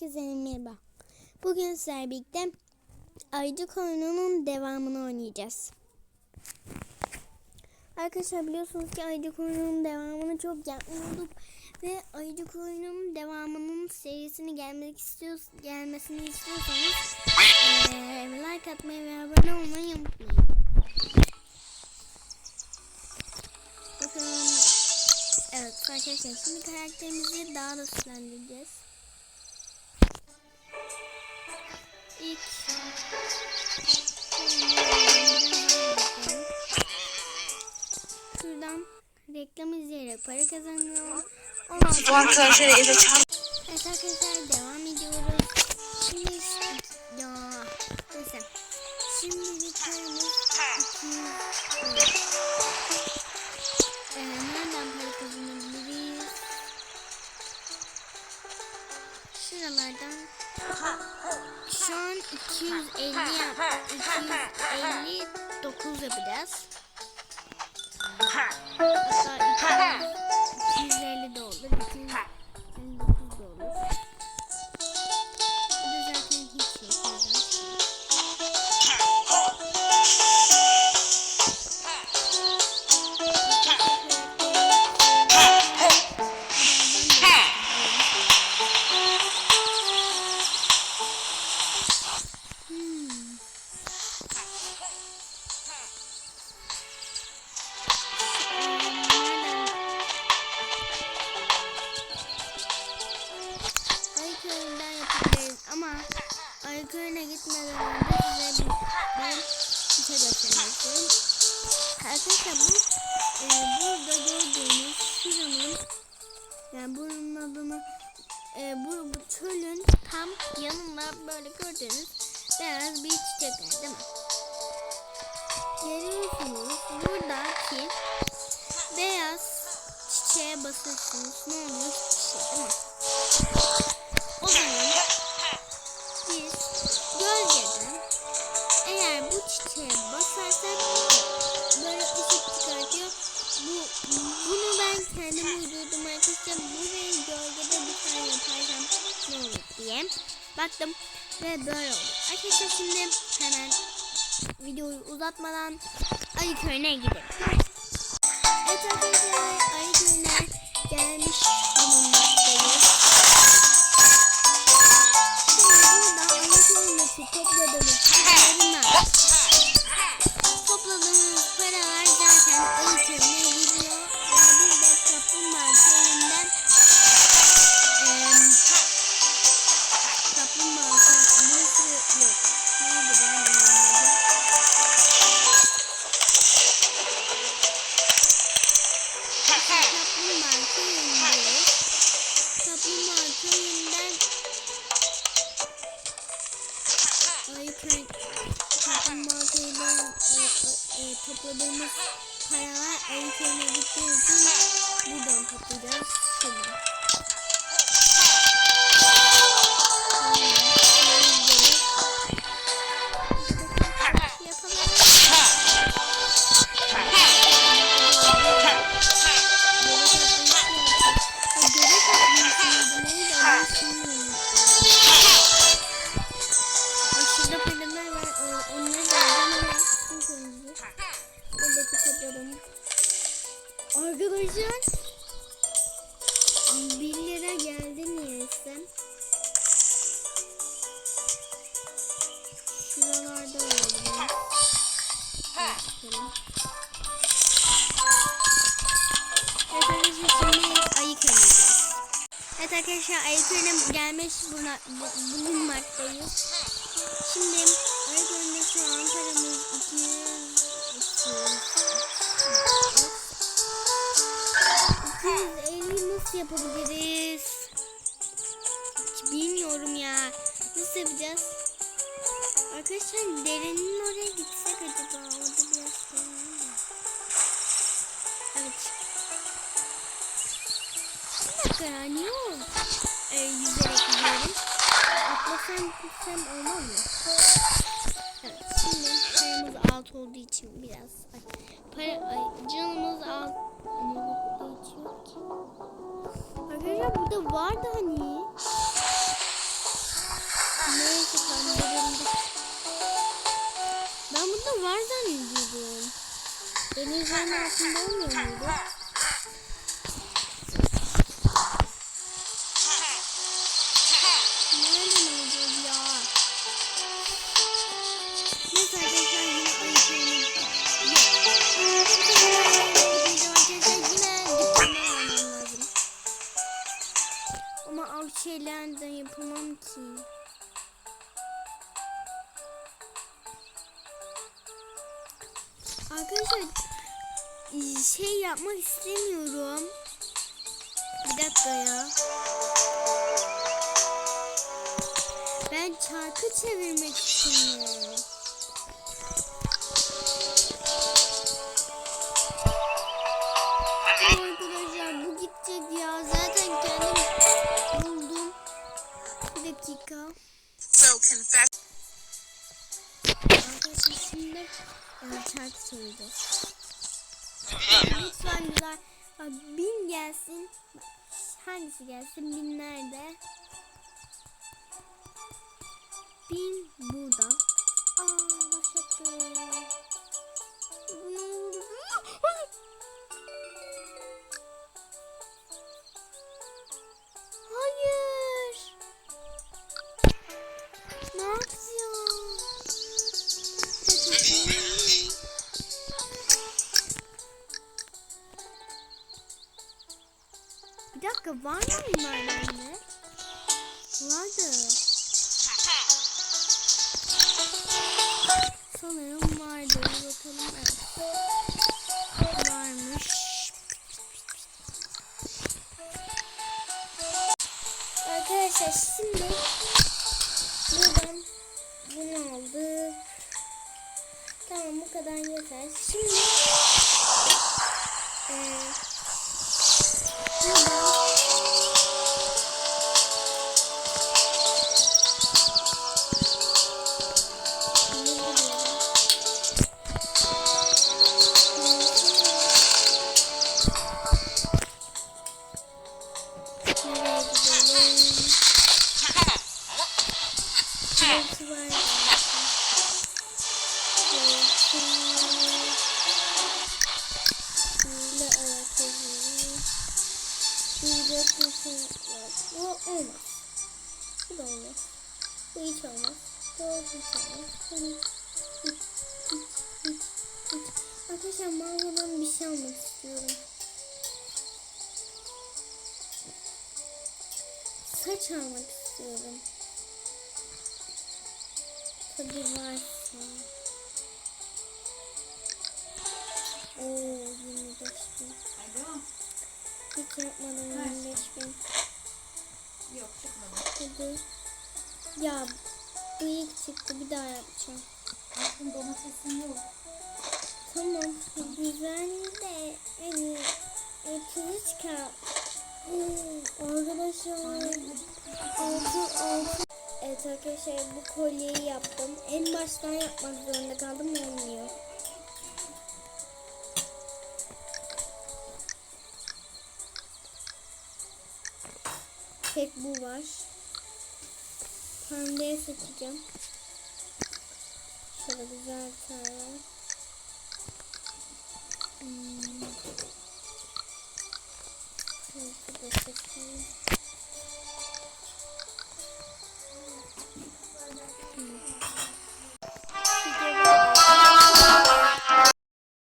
Herkese merhaba. Bugün sizlerle birlikte oyununun devamını oynayacağız. Arkadaşlar biliyorsunuz ki Ayıcık oyununun devamını çok yapmıyorduk. Ve Ayıcık oyununun devamının serisini gelmek istiyoruz, gelmesini istiyorsanız eee, like atmayı ve abone olmayı unutmayın. Bakın Evet arkadaşlar şimdi karakterimizi daha da süslendireceğiz. İlk Şuradan reklam izleyerek para kazanıyorum. Bu arkadaşlar eve çağır. Evet arkadaşlar devam ediyoruz. Şimdi ya neyse. Şimdi bir 200 ee, nereden para kazanabiliriz? Şuralardan şu an 250 yap 259 yapacağız. Ama Ayköy'üne gitmeden önce size bir, ben bir şey göstermek istiyorum. Arkadaşlar bu e, burada gördüğünüz şuranın yani bunun adını e, bu, bu çölün tam yanında böyle gördüğünüz beyaz bir çiçek var değil mi? Görüyorsunuz buradaki beyaz çiçeğe basıyorsunuz. Ne oluyor? Çiçek değil mi? Baktım ve böyle oldu. Arkadaşlar şimdi hemen videoyu uzatmadan ayı köyüne gidelim. Evet arkadaşlar ayı köyüne gelmiş bulunmaktayız. E, e, topladığımız paralar ayı köyüne gittiği arkadaşlar ayı kırına gelmiş buna, bu- bulunmaktayız. Şimdi ayı kırında şu an paramız 200 250 nasıl yapabiliriz? Hiç bilmiyorum ya. Nasıl yapacağız? Arkadaşlar derenin oraya gitsek acaba? Orada biraz şey karaniye oldu. E, yüzerek gidiyorum. Atlasam gitsem olmaz mı? Evet şimdi paramız alt olduğu için biraz ay, para, ay, canımız alt olduğu için Arkadaşlar burada vardı hani. Neyse kandırıldık. Ben burada var zannediyordum. Denizlerin altında olmuyor muydu? Şeylerden yapamam ki. Arkadaşlar e, şey yapmak istemiyorum. Bir dakika ya. Ben çarkı çevirmek istiyorum. Dakika. So confess. Arkadaşlar şimdi çarkı çevireceğiz. Lütfen güzel. Bak, bin gelsin. Hangisi gelsin? Bin nerede? Bin burada. Aa başlattı. Dakika var mı bunlar bende? Vardı. Sanırım vardı. Bir bakalım. Evet. Bu olmaz. Bu da olmaz. Bu hiç olmaz. Bu hiç olmaz. Bu hiç, hiç, hiç, hiç. Arkadaşlar mağazadan bir şey almak istiyorum. Saç almak istiyorum. Tabi varsa. Oo 25 bin. Alo. Hiç yapmadım 25 bin. Yok çıkmadı. Hadi. Ya bıyık çıktı bir daha yapacağım. Aşkım domatesin yok. Tamam güzel de hani 33 kağıt. Hmm, Arkadaşlar altı altı. Evet arkadaşlar bu kolyeyi yaptım. En baştan yapmak zorunda kaldım olmuyor. Tek bu var. Pembeye seçeceğim. Şöyle güzel bir tane.